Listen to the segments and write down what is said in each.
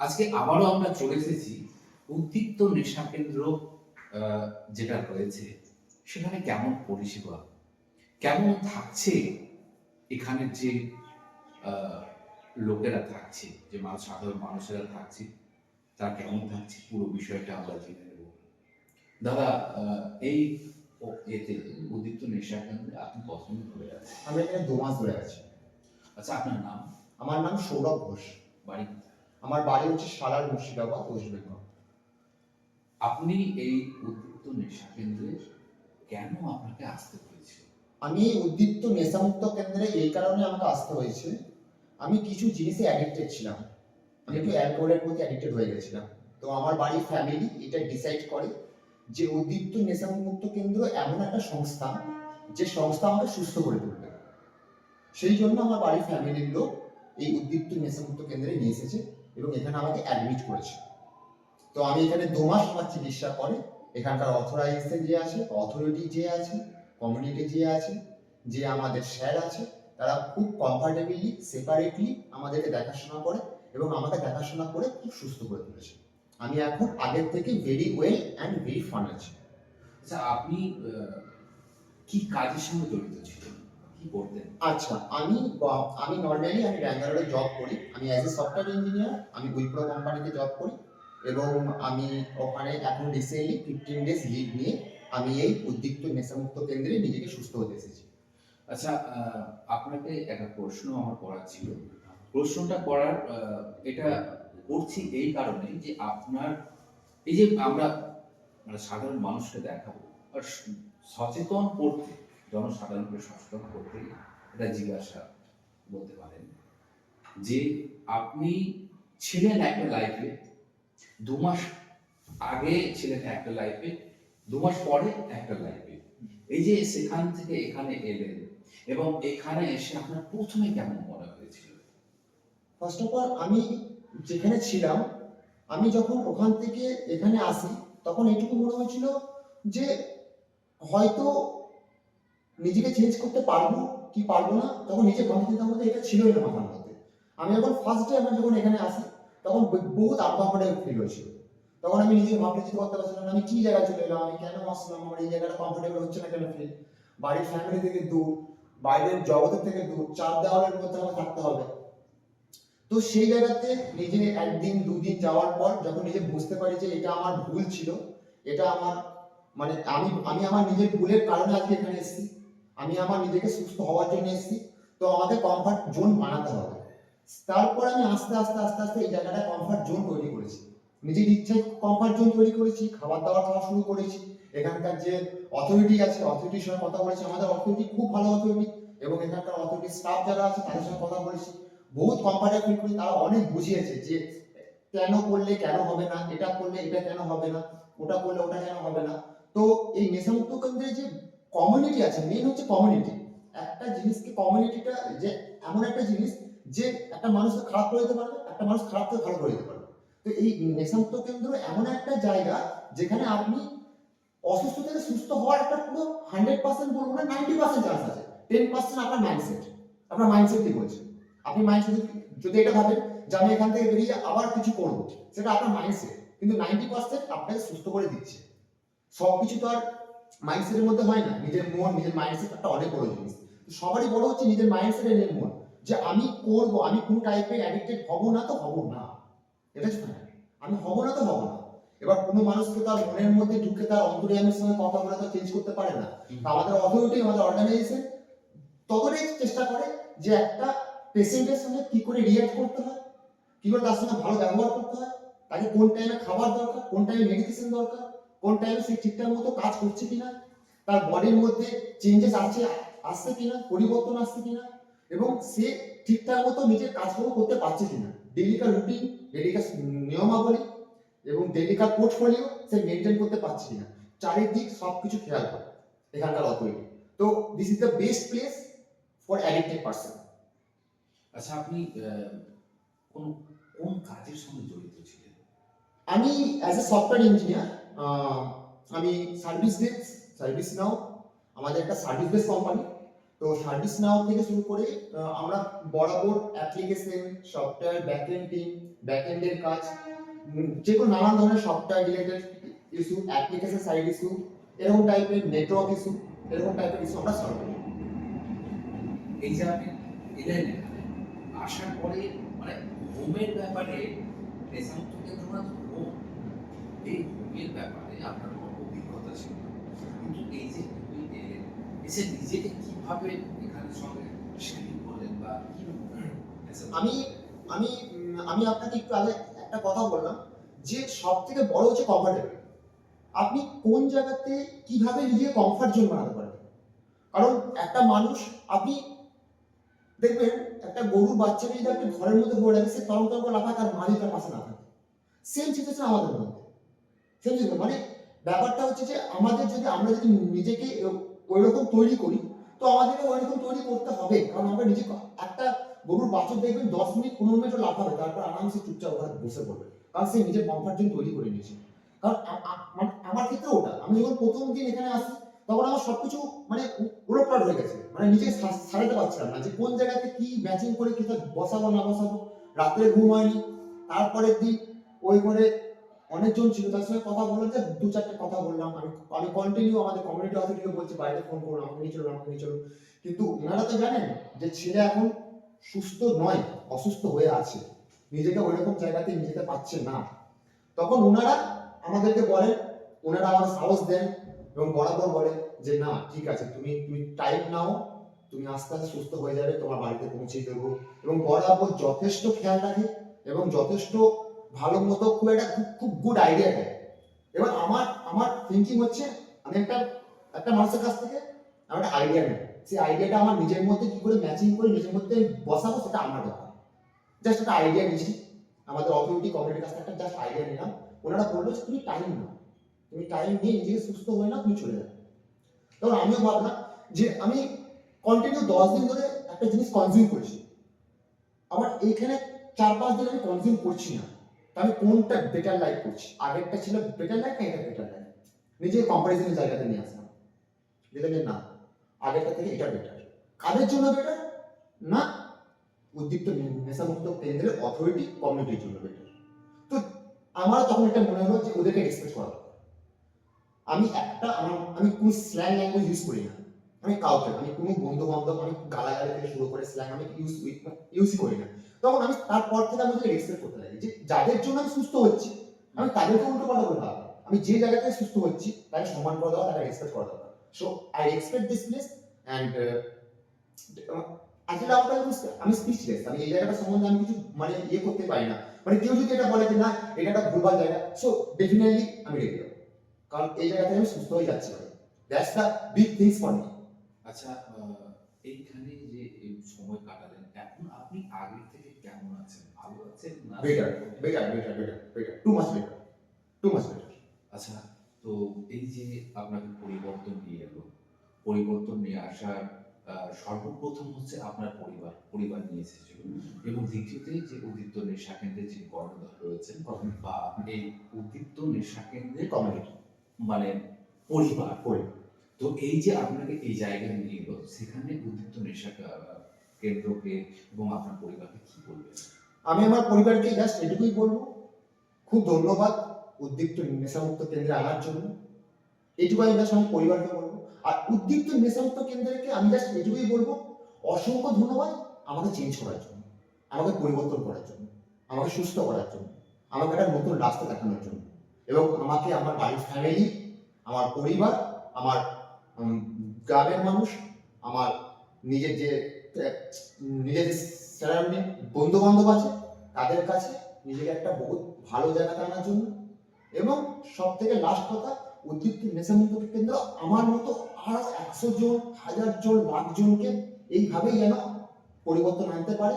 আজকে আবারও আমরা চলে এসেছি উদ্দীপ্ত নেশা কেন্দ্র যেটা রয়েছে সেখানে কেমন পরিষেবা কেমন থাকছে এখানের যে লোকেরা থাকছে যে মানুষ সাধারণ মানুষেরা থাকছে তারা কেমন থাকছে পুরো বিষয়টা আমরা জেনে নেব। দাদা আহ, এই এতে উদ্দীপ্ত নেশা কেন্দ্রে আপনি কতদিন ধরে আছেন? আমি এখানে দু মাস ধরে আছি। আচ্ছা আপনার নাম? আমার নাম সৌরভ ঘোষ। বাড়ি? আমার বাড়ি হচ্ছে সালার মুর্শিদাবাদ ওয়েস্ট বেঙ্গল। আপনি এই উদ্দীপ্ত নেশা কেন্দ্রে কেন আপনাকে আসতে হয়েছিল আমি উদ্দীপ্ত নেশামুক্ত কেন্দ্রে এই কারণে আমাকে আসতে হয়েছে। আমি কিছু জিনিসে অ্যাডিক্টেড ছিলাম। আমি একটু অ্যালকোহলের প্রতি অ্যাডিক্টেড হয়ে গেছিলাম। তো আমার বাড়ির ফ্যামিলি এটা ডিসাইড করে যে উদ্দীপ্ত নেশামুক্ত কেন্দ্র এমন একটা সংস্থা যে সংস্থা আমাকে সুস্থ করে তুলবে। সেই জন্য আমার বাড়ির ফ্যামিলির লোক এই উদ্দীপ্ত নেশামুক্ত কেন্দ্রে নিয়ে এসেছে। এবং এখানে আমাকে অ্যাডমিট করেছে। তো আমি এখানে দু মাস আমার চিকিৎসা করে এখানকার অথরাইজেশন যে আছে অথরিটি যে আছে কমিউনিটি যে আছে, যে আমাদের স্যার আছে, তারা খুব কমফর্টেবলি সেপারেটলি আমাদেরকে দেখাশোনা করে এবং আমাকে দেখাশোনা করে খুব সুস্থ করে তুলেছে। আমি এখন আগের থেকে very well and very fun আছি। আচ্ছা আপনি কি কাজের সঙ্গে জড়িত ছিলেন? কি করতেন আচ্ছা আমি আমি নর্মালি আমি ব্যাঙ্গালোরে জব করি। আমি অ্যাজ এ সফটওয়্যার ইঞ্জিনিয়ার আমি উইপ্রো কোম্পানিতে জব করি এবং আমি ওখানে এখন রিসেন্টলি ফিফটিন ডেজ লিভ নিয়ে আমি এই উদ্দীপ্ত নেশামুক্ত কেন্দ্রে নিজেকে সুস্থ হতে এসেছি। আচ্ছা আপনাকে একটা প্রশ্ন আমার করার ছিল। প্রশ্নটা করার এটা করছি এই কারণে যে আপনার এই যে আমরা মানে সাধারণ মানুষকে দেখাবো আর সচেতন করতে জনসাধারণকে সচেতন করতে এটা জিজ্ঞাসা বলতে পারেন যে আপনি ছিলেন একটা লাইফে দু মাস আগে ছিলেন একটা লাইফে দু মাস পরে একটা লাইফে এই যে সেখান থেকে এখানে এলেন এবং এখানে এসে আপনার প্রথমে কেমন মনে হয়েছিল? ফার্স্ট অফ অল আমি যেখানে ছিলাম, আমি যখন ওখান থেকে এখানে আসি, তখন এইটুকু মনে হয়েছিল যে হয়তো নিজেকে চেঞ্জ করতে পারব কি পারব না, তখন নিজে চিন্তার মধ্যে এটা ছিলই না মাথার মধ্যে। আমি যখন ফার্স্ট ডে আমি যখন এখানে আসি, তখন বহুত আনকমফোর্টেবল ফিল হয়েছিল। তখন আমি নিজে ভাবতে চিন্তা করতে পারছিলাম আমি কি জায়গায় চলে এলাম, আমি কেন আসলাম, আমার এই জায়গাটা কমফোর্টেবল হচ্ছে না কেন ফিল বাড়ির ফ্যামিলি থেকে দূর, বাইরের জগতের থেকে দূর, চার দেওয়ালের মধ্যে আমাকে থাকতে হবে। তো সেই জায়গাতে নিজে একদিন, দুদিন যাওয়ার পর যখন নিজে বুঝতে পারি যে এটা আমার ভুল ছিল, এটা আমার মানে আমি আমি আমার নিজের ভুলের কারণে আজকে এখানে এসেছি আমি আমার নিজেকে সুস্থ হওয়ার জন্য এসেছি। তো আমাদের কমফর্ট জোন বানাতে হবে। তারপর আমি আস্তে আস্তে আস্তে আস্তে এই জায়গাটা কমফর্ট জোন তৈরি করেছি। নিজের ইচ্ছায় কমফর্ট জোন তৈরি করেছি, খাবার দাবার খাওয়া শুরু করেছি। এখানকার যে অথরিটি আছে অথরিটির সঙ্গে কথা বলেছি। আমাদের অথরিটি খুব ভালো অথরিটি এবং এখানকার অথরিটি স্টাফ যারা আছে, তাদের সঙ্গে কথা বলেছি। বহুত কমফর্টেবল ফিল করি, তারা অনেক বুঝিয়েছে যে কেন করলে কেন হবে না, এটা করলে এটা কেন হবে না, ওটা করলে ওটা কেন হবে না। তো এই নেশামুক্ত কেন্দ্রে যে কমিউনিটি আছে মেন হচ্ছে কমিউনিটি একটা জিনিসকে কমিউনিটিটা যে, এমন একটা জিনিস যে একটা মানুষকে খারাপ করে দিতে পারবে, একটা মানুষ খারাপ থেকে ভালো করে দিতে পারবে। তো এই নেশামুক্ত কেন্দ্র এমন একটা জায়গা যেখানে আপনি অসুস্থ থেকে সুস্থ হওয়ার একটা পুরো হান্ড্রেড পার্সেন্ট বলব না নাইনটি পার্সেন্ট চান্স আছে। টেন পার্সেন্ট আপনার মাইন্ডসেট আপনার মাইন্ডসেট কি বলছে আপনি মাইন্ডসেট যদি এটা ভাবেন যে আমি এখান থেকে বেরিয়ে আবার কিছু করব, সেটা আপনার মাইন্ডসেট কিন্তু নাইনটি পার্সেন্ট আপনাকে সুস্থ করে দিচ্ছে। সব কিছু তো আর মাইন্ডসেটের মধ্যে হয় না। নিজের মন নিজের মাইন্ডসেট একটা অনেক বড় জিনিস। তো সবারই বড় হচ্ছে নিজের মাইন্ডসেটের নিজের মন। যে আমি করব আমি কোন টাইপের অ্যাডিক্টেড হব না তো হব না। এটা হচ্ছে আমি হব না তো হব না। এবার কোনো মানুষকে তার মনের মধ্যে ঢুকে তার অন্তরিয়ামের সঙ্গে কথা বলে তো চেঞ্জ করতে পারে না। আমাদের অথরিটি আমাদের অর্গানাইজেশন ততটাই চেষ্টা করে যে একটা পেশেন্টের সঙ্গে কি করে রিয়াক্ট করতে হয় কি করে তার সঙ্গে ভালো ব্যবহার করতে হয় তাকে কোন টাইমে খাবার দরকার কোন টাইমে মেডিকেশন দরকার কোন টাইমে সে ঠিকঠাক মতো কাজ করছে কিনা? তার বডির মধ্যে চেঞ্জেস আছে আসছে কিনা? পরিবর্তন আসছে কিনা? এবং সে ঠিকঠাক মতো নিজের কাজগুলো করতে পারছে কিনা? ডেলিকার রুটিন ডেলিকার নিয়মাবলী এবং ডেলিকার পোর্টফোলিও সে মেনটেন করতে পারছে কিনা? চারিদিক সব কিছু খেয়াল করে এখানকার অথরিটি তো this is the best place for addicted person আচ্ছা আপনি কোন কোন কাজের সঙ্গে জড়িত ছিলেন? আমি অ্যাজ এ সফটওয়্যার ইঞ্জিনিয়ার আমি সার্ভিস ডেস্ক সার্ভিস নাও আমাদের একটা সার্ভিস বেস কোম্পানি তো সার্ভিস নাও থেকে শুরু করে আমরা বরাবর অ্যাপ্লিকেশন সফটওয়্যার ব্যাকএন্ড টিম ব্যাকএন্ডের কাজ যে কোনো নানান ধরনের software related issue application side issue এরকম টাইপের নেটওয়ার্ক ইস্যু এরকম টাইপের ইস্যু আমরা সলভ করি। এই যে আপনি এলেন, আসার পরে মানে হোমের ব্যাপারে নেশামুক্ত কেন্দ্র মানে তো হোম এই হোমের ব্যাপারে আপনার কোনো অভিজ্ঞতা ছিল? কিন্তু এই যে আপনি এসে নিজেকে কীভাবে এখানে সঙ্গে শামিল করলেন বা আমি আমি আমি আপনাকে একটু আগে একটা কথা বললাম যে সব থেকে বড় হচ্ছে কমফর্টেবল আপনি কোন জায়গাতে কীভাবে নিজেকে কমফর্ট জোন বানাতে পারবেন কারণ একটা মানুষ, আপনি দেখবেন একটা গরুর বাচ্চাকে যদি আপনি ঘরের মধ্যে ভরে রাখে সে তরম তরম লাফায়, তার মাঝে তার পাশে না থাকে। সেম সিচুয়েশন আমাদের মধ্যে। সিচুয়েশন মানে ব্যাপারটা হচ্ছে যে আমাদের যদি আমরা যদি নিজেকে ওই রকম তৈরি করি, তো আমাদেরকে ওই রকম তৈরি করতে হবে। কারণ আমরা নিজে একটা গরুর বাছুর দেখবেন দশ মিনিট, পনেরো মিনিট লাফাবে তারপর আরামসে চুপচাপ ওখানে বসে পড়বে। কারণ সে নিজের কমফর্ট তৈরি করে নিয়েছে। কারণ মানে আমার ক্ষেত্রে ওটা, আমি যখন প্রথম দিন এখানে আসি, তখন আমার সবকিছু মানে উলটপাট হয়ে গেছে। মানে নিজে সারাতে পারছিলাম না যে কোন জায়গাতে কি ম্যাচিং করে কি বসাবো, না বসাবো। রাত্রে ঘুম হয়নি, তারপরের দিন ওই করে অনেকজন ছিল, তার সঙ্গে কথা বললাম যে দু চারটে কথা বললাম। আমি আমি কন্টিনিউ আমাদের কমিউনিটি অথরিটিকে বলছি, বাইরে ফোন করুন আমাকে নিয়ে চলুন আমাকে নিয়ে চলুন কিন্তু ওনারা তো জানেন যে ছেলে এখন সুস্থ নয়, অসুস্থ হয়ে আছে। নিজেকে ওইরকম জায়গাতে যেতে পারছে না। তখন ওনারা আমাদেরকে বলেন, ওনারা আমার সাহস দেন এবং বরাবর বলে যে, না, ঠিক আছে, তুমি তুমি টাইম নাও, তুমি আস্তে আস্তে সুস্থ হয়ে যাবে, তোমার বাড়িতে পৌঁছে দেবো। এবং বরাবর যথেষ্ট খেয়াল রাখে এবং যথেষ্ট ভালো মতো খুব একটা খুব খুব গুড আইডিয়া দেয় এবার আমার আমার থিঙ্কিং হচ্ছে, আমি একটা একটা মানুষের কাছ থেকে আমি একটা আইডিয়া নেই সেই আইডিয়াটা আমার নিজের মধ্যে কি করে ম্যাচিং করে, নিজের মধ্যে বসাবো, সেটা আমার ব্যাপার। জাস্ট একটা আইডিয়া নিয়েছি আমাদের অথরিটি কমিউনিটির কাছ একটা জাস্ট আইডিয়া নিলাম। ওনারা বলল যে, তুমি টাইম নাও। তুমি টাইম নিয়ে নিজেকে সুস্থ হয়ে নাও, তুমি চলে যাও। তখন আমিও ভাবলাম যে, আমি কন্টিনিউ দশ দিন ধরে একটা জিনিস কনজিউম করছি। আবার এইখানে চার পাঁচ দিন আমি কনজিউম করছি না। আমি কোনটা বেটার লাইফ করছি? আগেরটা ছিল বেটার লাইফ না এটা বেটার লাইফ নিজের কম্পারিজনের জায়গাতে নিয়ে আসলাম। যেটা যে না? আগেরটা থেকে এটা বেটার কাদের জন্য বেটার না, উদ্দীপ্ত নেশামুক্ত কেন্দ্রের অথরিটি কমিউনিটির জন্য বেটার তো আমার তখন এটা মনে হলো যে ওদেরকে রেসপেক্ট করা। আমি একটা, আমার, আমি কোনো স্ল্যাং ল্যাঙ্গুয়েজ ইউজ করি না। আমি কাউকে, আমি কোনো বন্ধু বান্ধব আমি গালাগালি থেকে শুরু করে স্ল্যাং আমি ইউজ ইউজই করি না। তখন আমি তারপর থেকে আমি রেসপেক্ট করতে যে যাদের জন্য আমি সুস্থ হচ্ছি, আমি তাদেরকে উল্টো পাল্টা করে আমি যে জায়গা থেকে সুস্থ হচ্ছি, তাকে সম্মান করা দেওয়া তাকে রেসপেক্ট করা দরকার। So I respect this place and আসলে আপনার আমি স্পিচলেস আমি এই জায়গাটা সম্বন্ধে আমি কিছু মানে ইয়ে করতে পারি না। মানে কেউ যদি এটা বলে যে, না, এটা একটা ভুলভাল জায়গা সো ডেফিনেটলি আমি রেডি হব কারণ এই জায়গা থেকে আমি সুস্থ হয়ে যাচ্ছি that's the big things for me আচ্ছা এইখানে যে সময় কাটালেন, এখন আপনি আগের থেকে কেমন আছেন? ভালো আছেন না? Better better better better better too much better too much better আচ্ছা তো এই যে আপনাকে পরিবর্তন নিয়ে এলো পরিবর্তন নিয়ে আসার সর্বপ্রথম হচ্ছে আপনার পরিবার পরিবার নিয়ে এসেছিল। এবং দ্বিতীয়তে যে উদ্দীপ্ত নেশা কেন্দ্রের যে কর্ণধার রয়েছেন বা এই উদ্দীপ্ত নেশা কেন্দ্রের কমিউনিটি মানে পরিবার। করি তো এই যে আপনাকে এই জায়গায় নিয়ে এলো সেখানে উদ্দীপ্ত নেশা কেন্দ্রকে এবং আপনার পরিবারকে কি বলবেন? আমি আমার পরিবারকে জাস্ট এটুকুই বলব, খুব ধন্যবাদ উদ্দীপ্ত নেশামুক্ত কেন্দ্রে আনার জন্য। এটুকু আমি জাস্ট আমার পরিবারকে বলব। আর উদ্দীপ্ত নেশামুক্ত কেন্দ্রকে আমি জাস্ট এটুকুই বলব, অসংখ্য ধন্যবাদ আমাকে চেঞ্জ করার জন্য আমাকে পরিবর্তন করার জন্য, আমাকে সুস্থ করার জন্য, আমাকে একটা নতুন রাস্তা দেখানোর জন্য এবং আমাকে আমার বাড়ির ফ্যামিলি আমার পরিবার, আমার গ্রামের মানুষ, আমার নিজের যে নিজের সারাউন্ডিং বন্ধু বান্ধব আছে, তাদের কাছে নিজেকে একটা বহুত ভালো জায়গাতে আনার জন্য। এবং সব থেকে লাস্ট কথা, উদ্দীপ্ত নেশামুক্ত কেন্দ্র আমার মতো আরও একশো জন, হাজার জন, লাখ জনকে এইভাবেই যেন পরিবর্তন আনতে পারে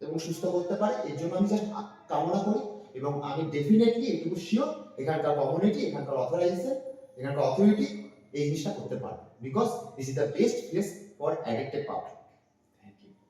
এবং সুস্থ করতে পারে, এর জন্য আমি জাস্ট কামনা করি। এবং আমি ডেফিনেটলি এটুকু শিওর এখানকার কমিউনিটি এখানকার অথরাইজেশন এখানকার অথরিটি এই জিনিসটা করতে পারবে। Because this is the best place for addicted public